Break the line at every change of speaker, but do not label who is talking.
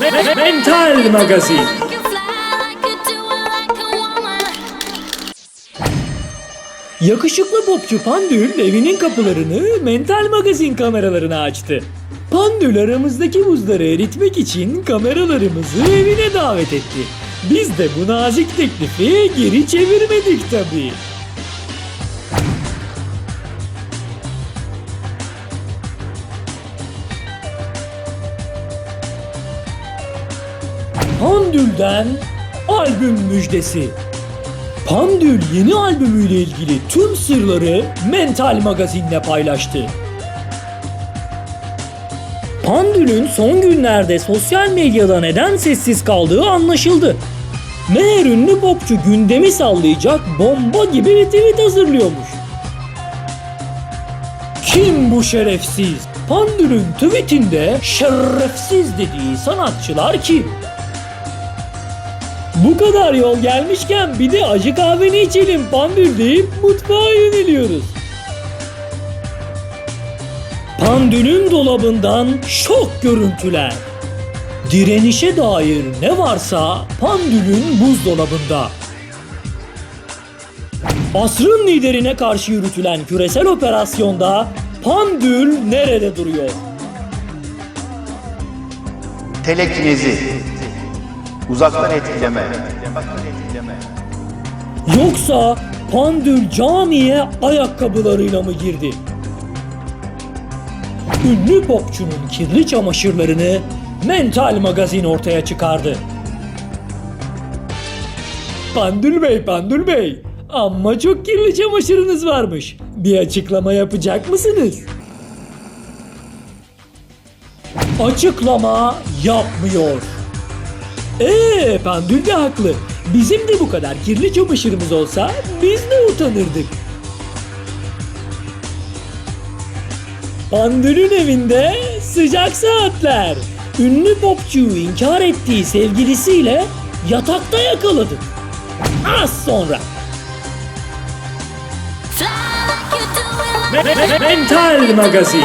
Mental Magazin Yakışıklı popçu Pandül evinin kapılarını Mental Magazin kameralarına açtı. Pandül aramızdaki buzları eritmek için kameralarımızı evine davet etti. Biz de bu nazik teklifi geri çevirmedik tabii. Pandül'den albüm müjdesi. Pandül yeni albümüyle ilgili tüm sırları Mental Magazin'le paylaştı. Pandül'ün son günlerde sosyal medyada neden sessiz kaldığı anlaşıldı. Meğer ünlü popçu gündemi sallayacak bomba gibi bir tweet hazırlıyormuş. Kim bu şerefsiz? Pandül'ün tweetinde şerefsiz dediği sanatçılar kim? Bu kadar yol gelmişken bir de acı kahveni içelim Pandül deyip mutfağa yöneliyoruz. Pandül'ün dolabından şok görüntüler. Direnişe dair ne varsa Pandül'ün buzdolabında. Asrın liderine karşı yürütülen küresel operasyonda Pandül nerede duruyor?
Telekinezi. Uzaktan etkileme.
Yoksa Pandül camiye ayakkabılarıyla mı girdi? Ünlü popçunun kirli çamaşırlarını Mental Magazin ortaya çıkardı. Pandül Bey, Pandül Bey. Amma çok kirli çamaşırınız varmış. Bir açıklama yapacak mısınız? Açıklama yapmıyor. Ee, Pandül de haklı. Bizim de bu kadar kirli çamaşırımız olsa biz de utanırdık. Pandül'ün evinde sıcak saatler. Ünlü popçuyu inkar ettiği sevgilisiyle yatakta yakaladık. Az sonra. Mental Magazin